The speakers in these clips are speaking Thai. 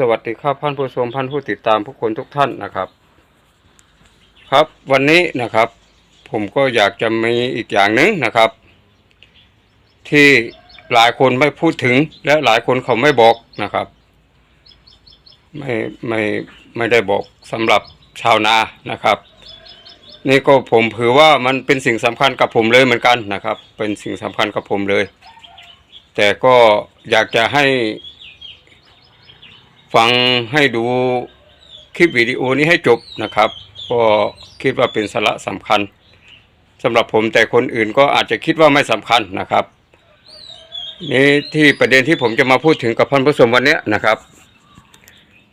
สวัสดีครับท่านผู้ชมท่านผู้ติดตามผู้คนทุกท่านนะครับ ครับวันนี้นะครับ ผมก็อยากจะมีอีกอย่างหนึ่งนะครับ ที่หลายคนไม่พูดถึงและหลายคนเขาไม่บอกนะครับ ไม่ไม่ไม่ได้บอกสำหรับชาวนานะครับ นี่ก็ผมถือว่ามันเป็นสิ่งสำคัญกับผมเลยเหมือนกันนะครับ เป็นสิ่งสำคัญกับผมเลย แต่ก็อยากจะให้ ฟังให้ดูคลิปวิดีโอนี้ให้จบนะครับ ก็คิดว่าเป็นสาระสำคัญสำหรับผมแต่คนอื่นก็อาจจะคิดว่าไม่สำคัญนะครับ นี่ที่ประเด็นที่ผมจะมาพูดถึงกับท่านผู้ชมวันนี้นะครับ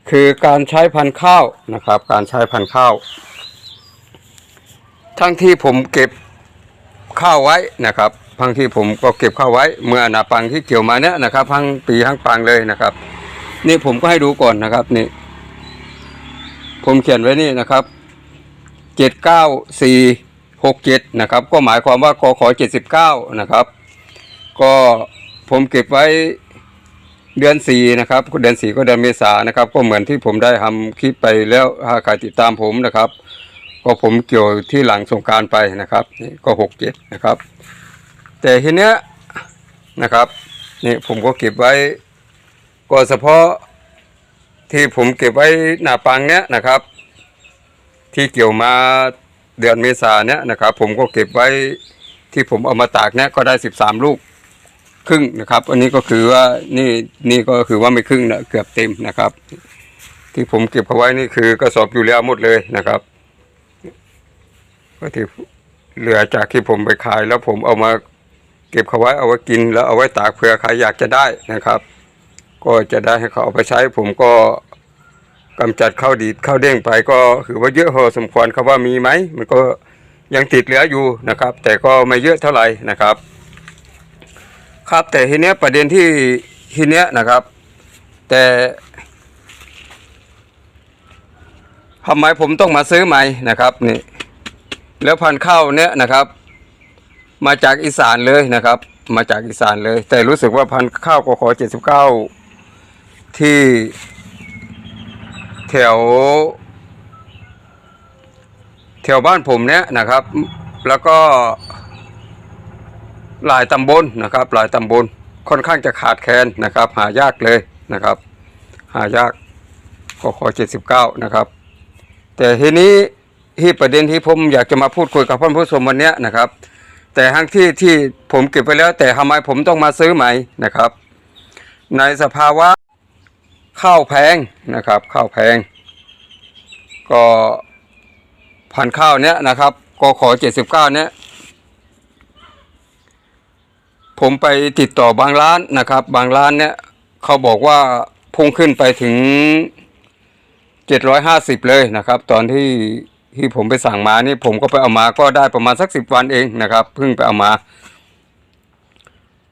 คือการใช้พันธุ์ข้าวนะครับ การใช้พันธุ์ข้าว ทั้งที่ผมเก็บข้าวไว้นะครับทั้งที่ผมก็เก็บข้าวไว้ เมื่อนาปังที่เกี่ยวมาเนี้ยนะครับทั้งปีทั้งปังเลยนะครับ นี่ผมก็ให้ดูก่อนนะครับนี่ ผมเขียนไว้นี่นะครับเจ็ดเก้าสี่หกเจ็ดนะครับ ก็หมายความว่ากขอเจ็ดสิบเก้านะครับ ก็ผมเก็บไว้เดือนสี่นะครับเดือนสี่ก็เดือนเมษานะครับ ก็เหมือนที่ผมได้ทำคลิปไปแล้วถ้าใครติดตามผมนะครับ ก็ผมเกี่ยวที่หลังสงการไปนะครับนี่ก็หกเจ็ดนะครับ แต่ทีเนี้ยนะครับนี่ผมก็เก็บไว้ ก็เฉพาะที่ผมเก็บไว้หน้าปังเนี้ยนะครับ ที่เกี่ยวมาเดือนเมษาเนี้ยนะครับ ผมก็เก็บไว้ที่ผมเอามาตากเนี้ยก็ได้สิบสามลูกครึ่งนะครับ อันนี้ก็คือว่านี่นี่ก็คือว่าไม่ครึ่งนะเกือบเต็มนะครับ ที่ผมเก็บเอาไว้นี่คือกระสอบอยู่แล้วหมดเลยนะครับก็ที่เหลือจากที่ผมไปขายแล้วผมเอามาเก็บเขาไว้เอาไว้กิน แล้วเอาไว้ตากเผื่อใครอยากจะได้นะครับ ก็จะได้ให้เขาเอาไปใช้ผมก็กำจัดข้าวดีดข้าวเด้งไปก็ถือว่าเยอะพอสมควรครับว่ามีไหมมันก็ยังติดเหลืออยู่นะครับ แต่ก็ไม่เยอะเท่าไหร่นะครับ ครับแต่ทีเนี้ยประเด็นที่ทีเนี้ยนะครับ แต่ทำไมผมต้องมาซื้อใหม่นะครับนี่แล้วพันข้าวเนี้ยนะครับ มาจากอีสานเลยนะครับ มาจากอีสานเลย แต่รู้สึกว่าพันข้าวกขอเจ็ดสิบเก้า ที่แถว แถวบ้านผมเนี้ยนะครับ แล้วก็หลายตำบลนะครับ หลายตำบลค่อนข้างจะขาดแคลนนะครับ หายากเลยนะครับ หายากกขอเจ็ดสิบเก้านะครับ แต่ทีนี้ที่ประเด็นที่ผมอยากจะมาพูดคุยกับท่านผู้ชมวันเนี้ยนะครับ แต่ทั้งที่ที่ผมเก็บไปแล้ว แต่ทำไมผมต้องมาซื้อใหม่นะครับ ในสภาวะ ข้าวแพงนะครับ ข้าวแพง ก็พันข้าวเนี้ยนะครับกขอเจ็ดสิบเก้าเนี้ยผมไปติดต่อบางร้านนะครับ บางร้านเนี้ยเขาบอกว่าพุ่งขึ้นไปถึงเจ็ดร้อยห้าสิบเลยนะครับ ตอนที่ที่ผมไปสั่งมานี่ผมก็ไปเอามาก็ได้ประมาณสักสิบวันเองนะครับเพิ่งไปเอามา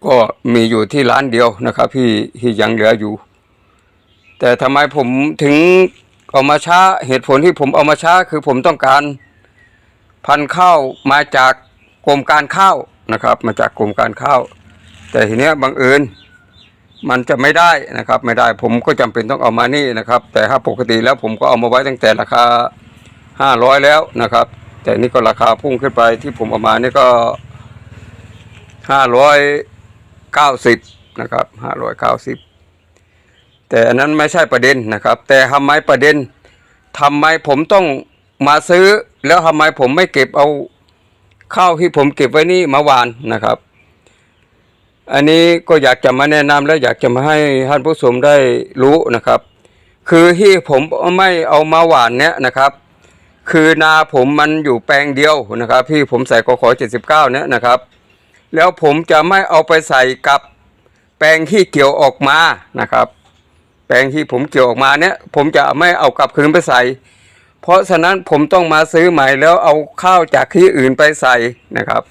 ก็มีอยู่ที่ร้านเดียวนะครับที่ที่ยังเหลืออยู่ แต่ทำไมผมถึงเอามาช้าเหตุผลที่ผมเอามาช้าคือผมต้องการ พันข้าวมาจากกรมการข้าวนะครับ มาจากกรมการข้าว แต่ทีเนี้ยบังเอิญมันจะไม่ได้นะครับ ไม่ได้ผมก็จำเป็นต้องเอามานี่นะครับ แต่ถ้าปกติแล้วผมก็เอามาไว้ตั้งแต่ราคา 500 แล้วนะครับ แต่นี่ก็ราคาพุ่งขึ้นไปที่ผมเอามานี่ก็ 590 นะครับ 590 แต่อันนั้นไม่ใช่ประเด็นนะครับ แต่ทำไมประเด็นทำไมผมต้องมาซื้อ แล้วทำไมผมไม่เก็บเอาข้าวที่ผมเก็บไว้นี่มาหวานนะครับ อันนี้ก็อยากจะมาแนะนำและอยากจะมาให้ท่านผู้ชมได้รู้นะครับ คือที่ผมไม่เอามาหวานเนี้ยนะครับคือนาผมมันอยู่แปลงเดียวนะครับที่ผมใส่กขอ79เนี่ยนะครับ แล้วผมจะไม่เอาไปใส่กับแปลงที่เกี่ยวออกมานะครับ ปลงที่ผมเกี่ยวออกมาเนี่ย ผมจะไม่เอากลับคืนไปใส่ เพราะฉะนั้นผมต้องมาซื้อใหม่แล้วเอาข้าวจากที่อื่นไปใส่นะครับ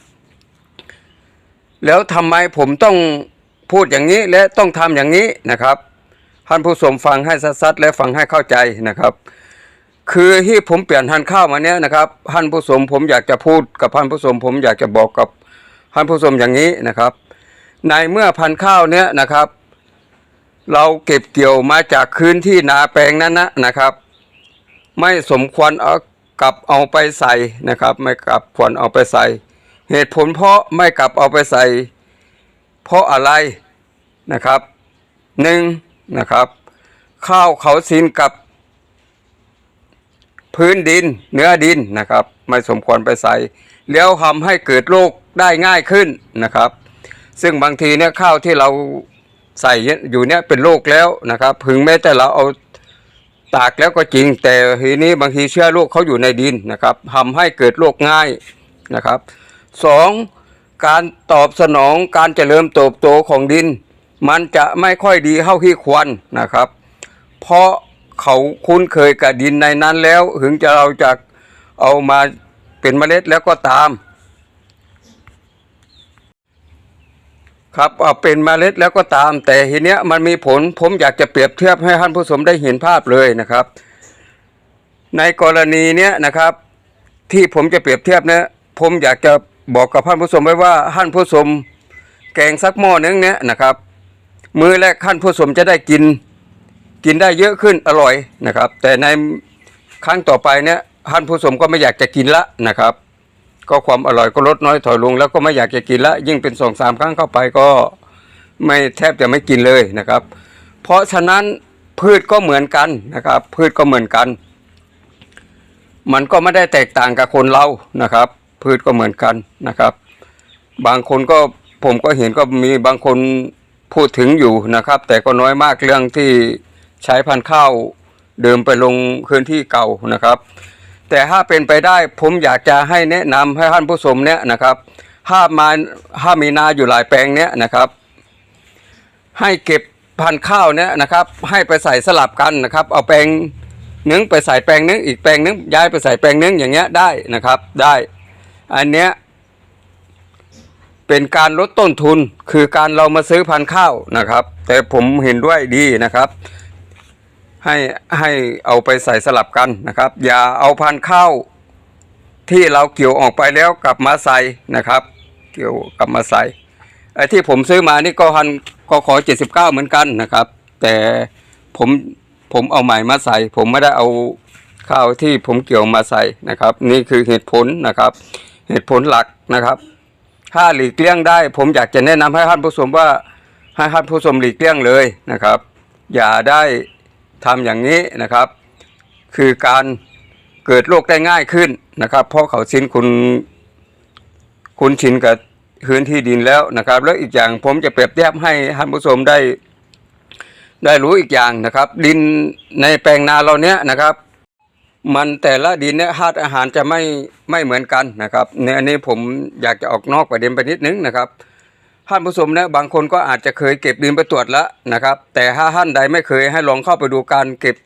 แล้วทำไมผมต้องพูดอย่างนี้และต้องทำอย่างนี้นะครับท่านผู้ชมฟังให้ซัดๆและฟังให้เข้าใจนะครับ คือที่ผมเปลี่ยนทานข้าวมาเนี้ยนะครับท่านผู้ชมผมอยากจะพูดกับท่านผู้ชมผมอยากจะบอกกับท่านผู้ชมอย่างนี้นะครับ ในเมื่อพันข้าวเนี้ยนะครับ เราเก็บเกี่ยวมาจากคืนที่นาแปลงนั้นนะนะครับ ไม่สมควรเอากลับเอาไปใส่นะครับ ไม่กลับควรเอาไปใส่ เหตุผลเพราะไม่กลับเอาไปใส่ เพราะอะไรนะครับหนึ่งนะครับ ข้าวเขาซินกับ พื้นดินเนื้อดินนะครับ ไม่สมควรไปใส่แล้วทำให้เกิดโรคได้ง่ายขึ้นนะครับ ซึ่งบางทีเนี่ยข้าวที่เรา ใส่อยู่เนี่ยเป็นโรคแล้วนะครับถึงแม้แต่เราเอาตากแล้วก็จริง แต่ทีนี้บางทีเชื้อโรคเขาอยู่ในดินนะครับทำให้เกิดโรคง่ายนะครับสองการตอบสนองการเจริญเติบโตของดิน มันจะไม่ค่อยดีเท่าที่ควรนะครับ เพราะเขาคุ้นเคยกับดินในนั้นแล้ว ถึงจะเราจะเอามาเป็นเมล็ดแล้วก็ตาม ครับเป็นเมล็ดแล้วก็ตาม แต่ทีเนี้ยมันมีผลผมอยากจะเปรียบเทียบให้ท่านผู้ชมได้เห็นภาพเลยนะครับ ในกรณีเนี้ยนะครับ ที่ผมจะเปรียบเทียบเนี่ยผมอยากจะบอกกับท่านผู้ชมไว้ว่าท่านผู้ชมแกงสักหม้อนึงเนี่ยนะครับ มือแรกท่านผู้ชมจะได้กิน กินได้เยอะขึ้นอร่อยนะครับ แต่ในครั้งต่อไปเนี่ยท่านผู้ชมก็ไม่อยากจะกินละนะครับ ก็ความอร่อยก็ลดน้อยถอยลง แล้วก็ไม่อยากจะกินละ ยิ่งเป็นสองสามครั้งเข้าไปก็ไม่แทบจะไม่กินเลยนะครับ เพราะฉะนั้นพืชก็เหมือนกันนะครับ พืชก็เหมือนกัน มันก็ไม่ได้แตกต่างกับคนเรานะครับ พืชก็เหมือนกันนะครับ บางคนก็ผมก็เห็นก็มีบางคนพูดถึงอยู่นะครับ แต่ก็น้อยมากเรื่องที่ใช้พันธุ์ข้าวเดิมไปลงพื้นที่เก่านะครับ แต่ถ้าเป็นไปได้ผมอยากจะให้แนะนำให้ท่านผู้ชมเนี่ยนะครับถ้ามาถ้ามีนาอยู่หลายแปลงเนี่ยนะครับ ให้เก็บพันธุ์ข้าวเนี่ยนะครับ ให้ไปใส่สลับกันนะครับ เอาแปลงนึงไปใส่แปลงนึงอีกแปลงนึงย้ายไปใส่แปลงนึงอย่างเงี้ยได้นะครับได้ อันเนี้ยเป็นการลดต้นทุนคือการเรามาซื้อพันธุ์ข้าวนะครับ แต่ผมเห็นด้วยดีนะครับ ให้ให้เอาไปใส่สลับกันนะครับ อย่าเอาพันธุ์ข้าวที่เราเกี่ยวออกไปแล้วกลับมาใส่นะครับ เกี่ยวกลับมาใส่ไอ้ที่ผมซื้อมานี่ก็พันก็ขอเจ็ดสิบเก้าเหมือนกันนะครับ แต่ผมผมเอาใหม่มาใส่ ผมไม่ได้เอาข้าวที่ผมเกี่ยวมาใส่นะครับ นี่คือเหตุผลนะครับ เหตุผลหลักนะครับ ถ้าหลีกเลี่ยงได้ ผมอยากจะแนะนำให้ท่านผู้ชมว่าให้ท่านผู้ชมหลีกเลี่ยงเลยนะครับ อย่าได้ ทำอย่างนี้นะครับ คือการเกิดโรคได้ง่ายขึ้นนะครับ เพราะเขาชินคุณคุณชินกับพื้นที่ดินแล้วนะครับ แล้วอีกอย่างผมจะเปรียบเทียบให้ท่านผู้ชมได้ ได้รู้อีกอย่างนะครับ ดินในแปลงนาเราเนี้ยนะครับ มันแต่ละดินเนี่ยธาตุอาหารจะไม่ไม่เหมือนกันนะครับในอันนี้ผมอยากจะออกนอกประเด็นไปนิดนึงนะครับ ท่านผู้ชมเนี่ยบางคนก็อาจจะเคยเก็บดินไปตรวจแล้วนะครับ แต่ถ้าท่านใดไม่เคยให้ลองเข้าไปดูการเก็บ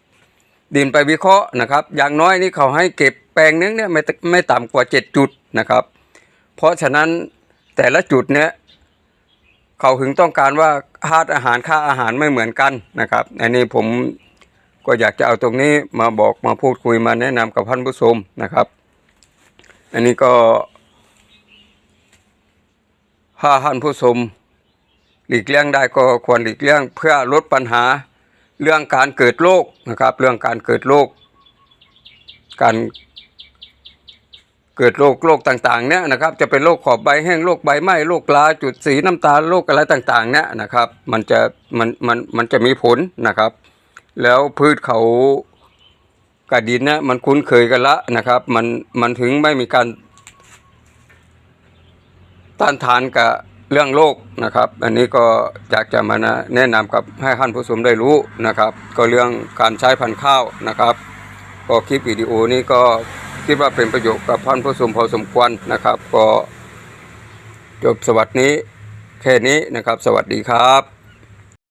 ดินไปวิเคราะห์นะครับ อย่างน้อยนี่เขาให้เก็บแปลงนึงเนี่ยไม่ไม่ต่ำกว่าเจ็ดจุดนะครับ เพราะฉะนั้นแต่ละจุดเนี่ยเขาถึงต้องการว่าธาตุอาหารค่าอาหารไม่เหมือนกันนะครับอันนี้ผมก็อยากจะเอาตรงนี้มาบอกมาพูดคุยมาแนะนำกับท่านผู้ชมนะครับ อันนี้ก็ ถ้าท่านผู้ชมหลีกเลี่ยงได้ก็ควรหลีกเลี่ยงเพื่อลดปัญหาเรื่องการเกิดโรคนะครับ เรื่องการเกิดโรคการเกิดโรคโรคต่างๆเนี่ยนะครับ จะเป็นโรคขอบใบแห้งโรคใบไหม้โรคลาจุดสีน้ำตาลโรคอะไรต่างๆเนี่ยนะครับ มันจะมันมันมันจะมีผลนะครับ แล้วพืชเขากับดินเนี่ยมันคุ้นเคยกันละนะครับ มันมันถึงไม่มีการ ต้านทานกับเรื่องโรคนะครับ อันนี้ก็อยากจะมาแนะนำกับให้ท่านผู้ชมได้รู้นะครับ ก็เรื่องการใช้พันธุ์ข้าวนะครับ ก็คลิปวิดีโอนี้ก็คิดว่าเป็นประโยชน์กับท่านผู้ชมพอสมควรนะครับ ก็จบสวัสดีนี้แค่นี้นะครับ สวัสดีครับ